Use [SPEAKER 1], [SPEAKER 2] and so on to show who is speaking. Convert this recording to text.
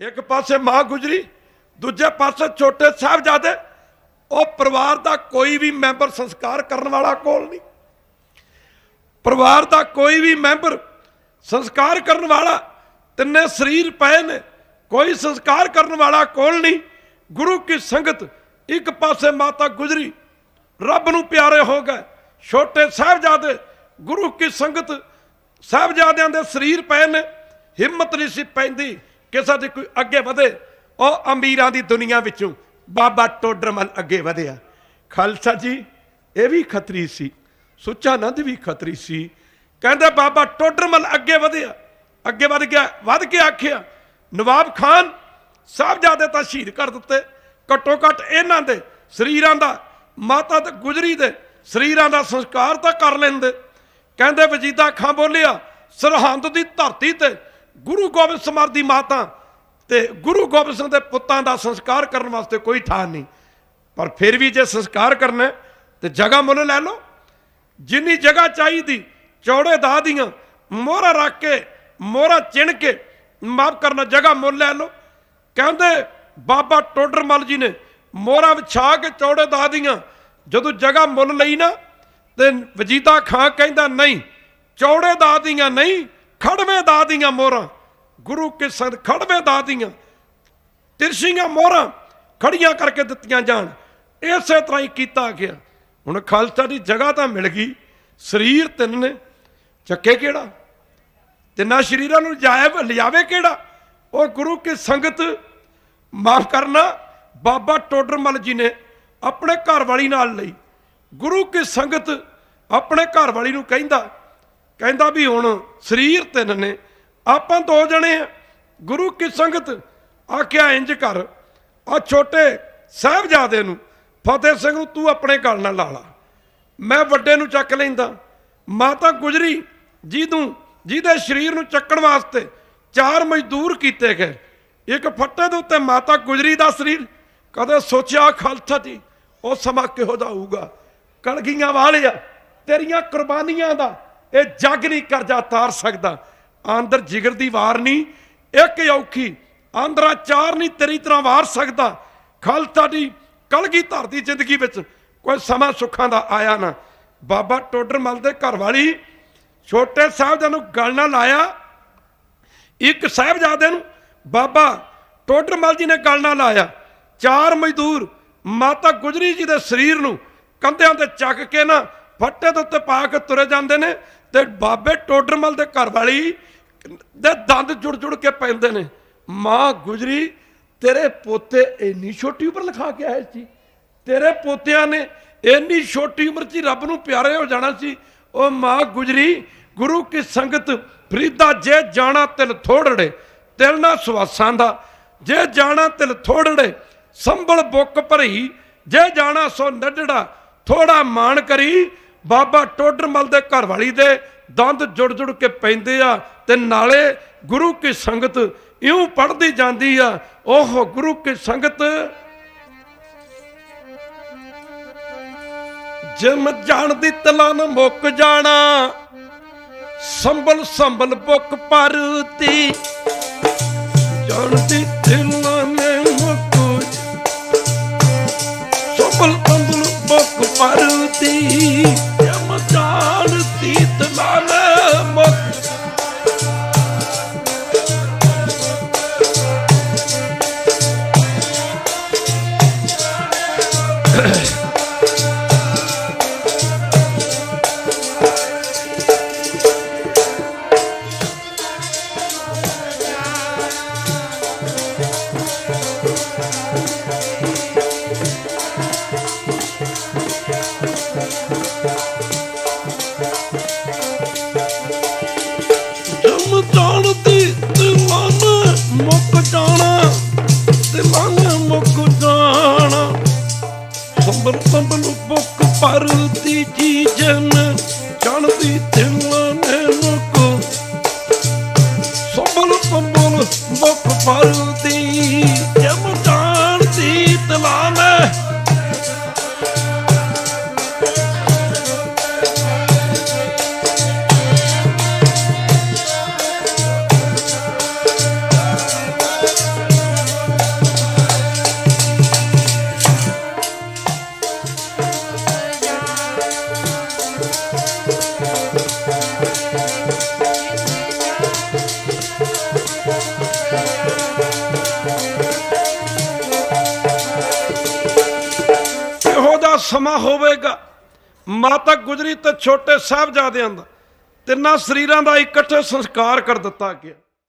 [SPEAKER 1] ਇੱਕ ਪਾਸੇ ਮਾਂ ਗੁਜਰੀ, ਦੂਜੇ ਪਾਸੇ ਛੋਟੇ ਸਾਹਿਬਜ਼ਾਦੇ, ਉਹ ਪਰਿਵਾਰ ਦਾ ਕੋਈ ਵੀ ਮੈਂਬਰ ਸੰਸਕਾਰ ਕਰਨ ਵਾਲਾ ਕੋਲ ਨਹੀਂ। ਪਰਿਵਾਰ ਦਾ ਕੋਈ ਵੀ ਮੈਂਬਰ ਸੰਸਕਾਰ ਕਰਨ ਵਾਲਾ, ਤਿੰਨੇ ਸਰੀਰ ਪਏ ਨੇ, ਕੋਈ ਸੰਸਕਾਰ ਕਰਨ ਵਾਲਾ ਕੋਲ ਨਹੀਂ। ਗੁਰੂ ਕੀ ਸੰਗਤ ਇੱਕ ਪਾਸੇ ਮਾਤਾ ਗੁਜਰੀ, ਰੱਬ ਨੂੰ ਪਿਆਰੇ ਹੋ ਗਏ, ਛੋਟੇ ਸਾਹਿਬਜ਼ਾਦੇ, ਗੁਰੂ ਕੀ ਸੰਗਤ, ਸਾਹਿਬਜ਼ਾਦਿਆਂ ਦੇ ਸਰੀਰ ਪਏ ਨੇ, ਹਿੰਮਤ ਨਹੀਂ ਸੀ ਪੈਂਦੀ। ਕਿਸੇ ਦੀ ਕੋਈ ਅੱਗੇ ਵਧੇ। ਉਹ ਅਮੀਰਾਂ ਦੀ ਦੁਨੀਆ ਵਿੱਚੋਂ ਬਾਬਾ ਟੋਡਰਮਲ ਅੱਗੇ ਵਧਿਆ ਖਾਲਸਾ ਜੀ, ਇਹ ਵੀ ਖਤਰੀ ਸੀ। ਸੁੱਚਾ ਨੰਦ ਵੀ ਖਤਰੀ ਸੀ। ਕਹਿੰਦੇ ਬਾਬਾ ਟੋਡਰਮਲ ਅੱਗੇ ਵਧਿਆ ਅੱਗੇ ਵਧ ਗਿਆ, ਵਧ ਕੇ ਆਖਿਆ, ਨਵਾਬ ਖਾਨ ਸਾਹਿਬਜ਼ਾਦੇ ਤਾਂ ਸ਼ਹੀਦ ਕਰ ਦਿੱਤੇ। ਘੱਟੋ ਘੱਟ ਇਹਨਾਂ ਦੇ ਸਰੀਰਾਂ ਦਾ, ਮਾਤਾ ਤੇ ਗੁਜਰੀ ਦੇ ਸਰੀਰਾਂ ਦਾ ਸੰਸਕਾਰ ਤਾਂ ਕਰ ਲੈਂਦੇ। ਕਹਿੰਦੇ ਵਜੀਦਾ ਖਾਂ ਬੋਲਿਆ, ਸਰਹੰਦ ਦੀ ਧਰਤੀ ਤੇ ਗੁਰੂ ਗੋਬਿੰਦ ਸਮਰ ਦੀ ਮਾਤਾ ਤੇ ਗੁਰੂ ਗੋਬਿੰਦ ਸਿੰਘ ਦੇ ਪੁੱਤਾਂ ਦਾ ਸੰਸਕਾਰ ਕਰਨ ਵਾਸਤੇ ਕੋਈ ਥਾਂ ਨਹੀਂ। ਪਰ ਫਿਰ ਵੀ ਜੇ ਸੰਸਕਾਰ ਕਰਨਾ ਹੈ, ਤੇ ਜਗ੍ਹਾ ਮੁੱਲ ਲੈ ਲਓ। ਜਿੰਨੀ ਜਗ੍ਹਾ ਚਾਹੀਦੀ ਚੌੜੇ ਦਾ ਦੀਆਂ ਮੋਹਰਾ ਰੱਖ ਕੇ ਮੋਹਰਾ ਚਿਣ ਕੇ ਮਾਫ ਕਰਨਾ ਜਗ੍ਹਾ ਮੁੱਲ ਲੈ ਲਓ। ਕਹਿੰਦੇ ਬਾਬਾ ਟੋਡਰਮਲ ਜੀ ਨੇ ਮੋਹਰਾ ਵਿਛਾ ਕੇ ਚੌੜੇ ਦਾ ਦੀਆਂ ਜਦੋਂ ਜਗ੍ਹਾ ਮੁੱਲ ਲਈ ਨਾ ਤੇ ਵਜੀਦਾ ਖਾਂ ਕਹਿੰਦਾ ਨਹੀਂ ਚੌੜੇ ਦਾ ਦੀਆਂ ਨਹੀਂ ਖੜਵੇਂ ਦਾ ਦੀਆਂ ਮੋਹਰਾਂ, ਗੁਰੂ ਕੇ ਸੰਗ ਖੜਵੇਂ ਦਾ ਦੀਆਂ, ਤਿਰਸ਼ੀਆਂ ਮੋਹਰਾਂ ਖੜੀਆਂ ਕਰਕੇ ਦਿੱਤੀਆਂ ਜਾਣ। ਇਸੇ ਤਰ੍ਹਾਂ ਹੀ ਕੀਤਾ ਗਿਆ। ਹੁਣ ਖਾਲਸਾ ਦੀ ਜਗ੍ਹਾ ਤਾਂ ਮਿਲ ਗਈ। ਸਰੀਰ ਤਿੰਨ ਨੇ। ਚੱਕੇ ਕਿਹੜਾ? ਤਿੰਨਾਂ ਸ਼ਰੀਰਾਂ ਨੂੰ ਜਾਇਬ ਲਿਆਵੇ ਕਿਹੜਾ? ਉਹ ਗੁਰੂ ਕੀ ਸੰਗਤ ਮਾਫ ਕਰਨਾ, ਬਾਬਾ ਟੋਡਰਮਲ ਜੀ ਨੇ ਆਪਣੇ ਘਰ ਵਾਲੀ ਨਾਲ ਲਈ। ਗੁਰੂ ਕੀ ਸੰਗਤ ਆਪਣੇ ਘਰ ਵਾਲੀ ਨੂੰ ਕਹਿੰਦਾ ਕਹਿੰਦਾ ਵੀ ਹੁਣ ਸਰੀਰ ਤਿੰਨ ਨੇ, ਆਪਾਂ ਦੋ ਜਣੇ ਆ। ਗੁਰੂ ਕੀ ਸੰਗਤ ਆਖਿਆ, ਇੰਜ ਕਰ ਆ ਛੋਟੇ ਸਾਹਿਬਜ਼ਾਦੇ ਨੂੰ, ਫਤਿਹ ਸਿੰਘ ਨੂੰ ਤੂੰ ਆਪਣੇ ਘਰ ਨਾਲ ਲਾ ਲਾ। ਮੈਂ ਵੱਡੇ ਨੂੰ ਚੱਕ ਲੈਂਦਾ। ਮਾਤਾ ਗੁਜਰੀ ਜਿਹਨੂੰ, ਜਿਹਦੇ ਸਰੀਰ ਨੂੰ ਚੱਕਣ ਵਾਸਤੇ ਚਾਰ ਮਜ਼ਦੂਰ ਕੀਤੇ ਗਏ, ਇੱਕ ਫੱਟੇ ਦੇ ਉੱਤੇ ਮਾਤਾ ਗੁਜਰੀ ਦਾ ਸਰੀਰ, ਕਦੇ ਸੋਚਿਆ ਖਾਲਸਾ ਜੀ, ਉਹ ਸਮਾਂ ਕਿਹੋ ਜਿਹਾ ਹੋਊਗਾ। ਕਲਗੀਆਂ ਵਾਲਿਆ ਤੇਰੀਆਂ ਕੁਰਬਾਨੀਆਂ ਦਾ ਇਹ ਜੱਗ ਨਹੀਂ ਕਰਜ਼ਾ ਤਾਰ ਸਕਦਾ। ਆਂਦਰ ਜਿਗਰ ਦੀ ਵਾਰ ਨਹੀਂ, ਇੱਕ ਔਖੀ। ਆਂਦਰਾ ਚਾਰ ਨਹੀਂ, ਤੇਰੀ ਤਰ੍ਹਾਂ ਵਾਰ ਸਕਦਾ। ਖਾਲਸਾ ਦੀ ਕਲਗੀ ਧਰ ਦੀ ਜ਼ਿੰਦਗੀ ਵਿੱਚ ਕੋਈ ਸਮਾਂ ਸੁੱਖਾਂ ਦਾ ਆਇਆ ਨਾ। ਬਾਬਾ ਟੋਡਰਮਲ ਦੇ ਘਰ ਵਾਲੀ ਛੋਟੇ ਸਾਹਿਬਜ਼ਾਦੇ ਨੂੰ ਗਲ ਨਾਲ ਲਾਇਆ। ਇੱਕ ਸਾਹਿਬਜ਼ਾਦੇ ਨੂੰ ਬਾਬਾ ਟੋਡਰਮਲ ਜੀ ਨੇ ਗਲ ਨਾਲ ਲਾਇਆ। ਚਾਰ ਮਜ਼ਦੂਰ ਮਾਤਾ ਗੁਜਰੀ ਜੀ ਦੇ ਸਰੀਰ ਨੂੰ ਕੰਧਿਆਂ ਤੇ ਚੱਕ ਕੇ ਨਾ ਫੱਟੇ ਦੇ ਉੱਤੇ ਪਾ ਕੇ ਤੁਰੇ ਜਾਂਦੇ ਨੇ ਤੇ ਬਾਬੇ ਟੋਡਰਮਲ ਦੇ ਘਰ ਵਾਲੀ ਦੇ ਦੰਦ ਜੁੜ ਜੁੜ ਕੇ ਪੈਂਦੇ ਨੇ। ਮਾਂ ਗੁਜਰੀ, ਤੇਰੇ ਪੋਤੇ ਇੰਨੀ ਛੋਟੀ ਉਮਰ ਲਿਖਾ ਕੇ ਆਏ ਸੀ। ਤੇਰੇ ਪੋਤਿਆਂ ਨੇ ਇੰਨੀ ਛੋਟੀ ਉਮਰ 'ਚ ਹੀ ਰੱਬ ਨੂੰ ਪਿਆਰੇ ਹੋ ਜਾਣਾ ਸੀ। ਉਹ ਮਾਂ ਗੁਜਰੀ, ਗੁਰੂ ਕੀ ਸੰਗਤ ਫਰੀਦਾ ਜੇ ਜਾਣਾ ਤਿਲ ਥੋੜੜੇ, ਤਿਲ ਨਾ ਸਵਾਸਾਂ ਦਾ। ਜੇ ਜਾਣਾ ਤਿਲ ਥੋੜੜੇ, ਸੰਭਲ ਬੁੱਕ ਭਰੀ। ਜੇ ਜਾਣਾ ਸੋ ਨੱਡੜਾ ਥੋੜਾ ਮਾਣ ਕਰੀ। ਬਾਬਾ ਟੋਡਰਮਲ ਦੇ ਘਰ ਵਾਲੀ ਦੇ ਦੰਦ ਜੁੜ ਜੁੜ ਕੇ ਪੈਂਦੇ ਆ ਤੇ ਨਾਲੇ ਗੁਰੂ ਕੀ ਸੰਗਤ ਇਉਂ ਪੜਦੀ ਜਾਂਦੀ ਆ, ਓਹ ਗੁਰੂ ਕੀ ਸੰਗਤ। ਜਿਮ ਜਾਣਦੀ ਤਲਨ ਮੁੱਕ ਜਾਣਾ, ਸੰਭਲ ਸੰਭਲ ਬੁੱਕ ਪਰਤੀ ਜਾਣਦੀ ਤਲਨ ਜੀ ਜਨ ਜਾਣਦੀ ਤੇ ਮਨ ਮੁੱਕ? ਸੰਭਲ ਸੰਭਲ ਬੁੱਕ ਪਰਦੀ ਜਮ ਜਾਣਦੀ ਤਲਾਨ ਸਮਾਂ ਹੋਵੇਗਾ। ਮਾਤਾ ਗੁਜਰੀ ਤੇ ਛੋਟੇ ਸਾਹਿਬਜ਼ਾਦਿਆਂ ਦਾ ਤਿੰਨਾਂ ਸਰੀਰਾਂ ਦਾ ਇਕੱਠੇ ਸੰਸਕਾਰ ਕਰ ਦਿੱਤਾ ਗਿਆ।